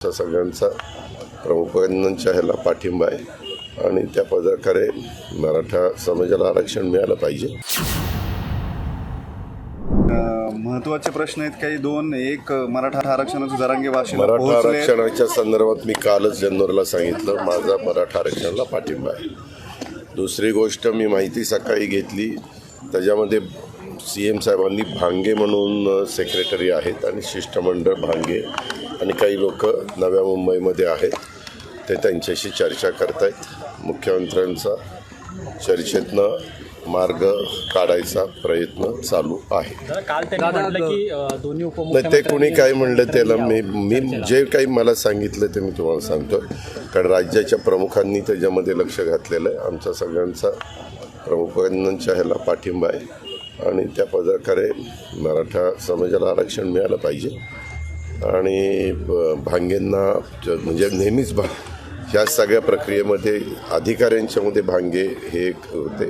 सगळ्यांचा प्रमुखांच्या ह्याला पाठिंबा आहे. आणि त्या प्रकारे मराठा समाजाला आरक्षण मिळालं पाहिजे. महत्त्वाचे प्रश्न आहेत काही दोन. एक मराठा आरक्षणाचं जरांगे भाषेला मराठा आरक्षणाच्या संदर्भात मी कालच जनरला सांगितलं माझा मराठा आरक्षणाला पाठिंबा आहे. दुसरी गोष्ट मी माहिती सकाळी घेतली त्याच्यामध्ये सी एम साहेबांनी भांगे म्हणून सेक्रेटरी आहेत आणि शिष्टमंडळ भांगे आणि काही लोक नव्या मुंबईमध्ये आहेत. ते त्यांच्याशी चर्चा करतायत. मुख्यमंत्र्यांचा चर्चेतनं मार्ग काढायचा प्रयत्न चालू आहे. दादा, काल त्यांनी म्हटलं की अ, दोन्ही नाही ते कोणी काय म्हणलं त्याला मी मी जे काही मला सांगितलं ते मी तुम्हाला सांगतो कारण राज्याच्या प्रमुखांनी त्याच्यामध्ये लक्ष घातलेलं आहे. आमचा सगळ्यांचा प्रमुखांच्या ह्याला पाठिंबा आहे. आणि त्या प्रकारे मराठा समाजाला आरक्षण मिळालं पाहिजे. आणि भांगेंना ज- म्हणजे नेहमीच भा ह्या सगळ्या प्रक्रियेमध्ये अधिकाऱ्यांच्यामध्ये भांगे हे एक होते.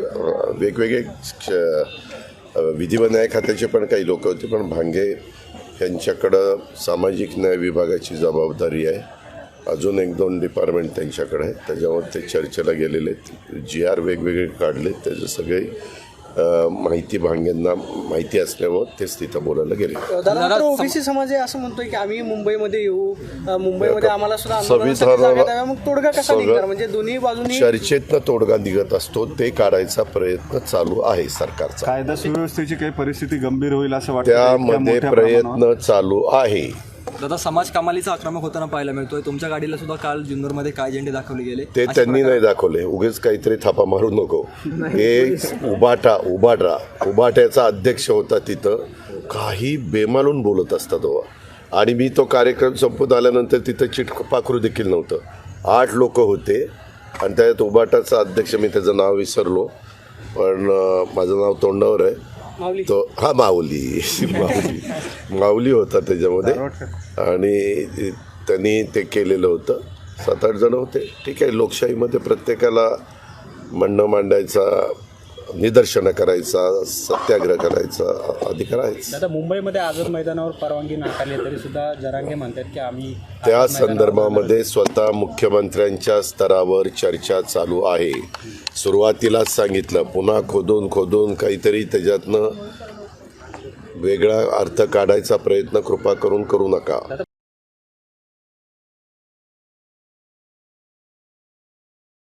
वेगवेगळे विधिव विधी व न्याय खात्याचे पण काही लोक होते पण भांगे यांच्याकडं सामाजिक न्याय विभागाची जबाबदारी आहे. अजून एक दोन डिपार्टमेंट त्यांच्याकडे आहे त्याच्यामुळे ते चर्चेला गेलेले आहेत. जी आर वेगवेगळे काढले त्याचे सगळे माहिती भांग्यांना माहिती असल्यामुळे तेच तिथं बोलायला गेले. दादा ओबीसी समाज आहे असं म्हणतोय की आम्ही मुंबईमध्ये येऊ मुंबईमध्ये आम्हाला सुद्धा आंदोलनासाठी संविधानाला- जागा द्याव्या मग तोडगा कसा सगळं- निघणार? म्हणजे दोन्ही बाजूनी चर्चेतनं तोडगा निघत असतो ते काढायचा प्रयत्न चालू आहे सरकारचा. कायदा सुव्यवस्थेची काही परिस्थिती गंभीर होईल असं वाटतं इतक्या त्यामध्ये मोठ्या प्रमाणावर. प्रयत्न चालू आहे. दादा समाज कमालीचा आक्रमक होताना पाहायला मिळतोय. तुमच्या गाडीला सुद्धा काल जुन्नरमध्ये काय झेंडे दाखवले गेले? ते त्यांनी नाही दाखवले. उगेच काहीतरी थापा मारू नको. हे उबाटा उबाटा उबाट्याचा अध्यक्ष होता तिथं. काही बेमालून बोलत असतात तो आणि मी तो कार्यक्रम संपत आल्यानंतर तिथं चिट पाखरू देखील नव्हतं. आठ लोक होते. आणि त्यात उबाटाचा अध्यक्ष मी त्याचं नाव विसरलो. पण माझं नाव तोंडावर आहे. तो हा माऊली. माऊली. माऊली होता त्याच्यामध्ये. आणि त्यांनी ते केलेलं होतं. सात आठ जण होते. ठीक आहे लोकशाहीमध्ये प्रत्येकाला म्हणणं मांडायचा निदर्शनं करायचा सत्याग्रह करायचा अधिकार आहेच. दादा मुंबईमध्ये आझाद मैदानावर परवानगी नाकारली तरी सुद्धा जरांगे म्हणतात की आम्ही त्या संदर्भामध्ये स्वतः मुख्यमंत्र्यांच्या स्तरावर चर्चा चालू आहे. सुरुवातीलाच सांगितलं पुन्हा खोदून खोदून काहीतरी त्याच्यातनं वेगळा अर्थ काढायचा प्रयत्न कृपा करून करू नका.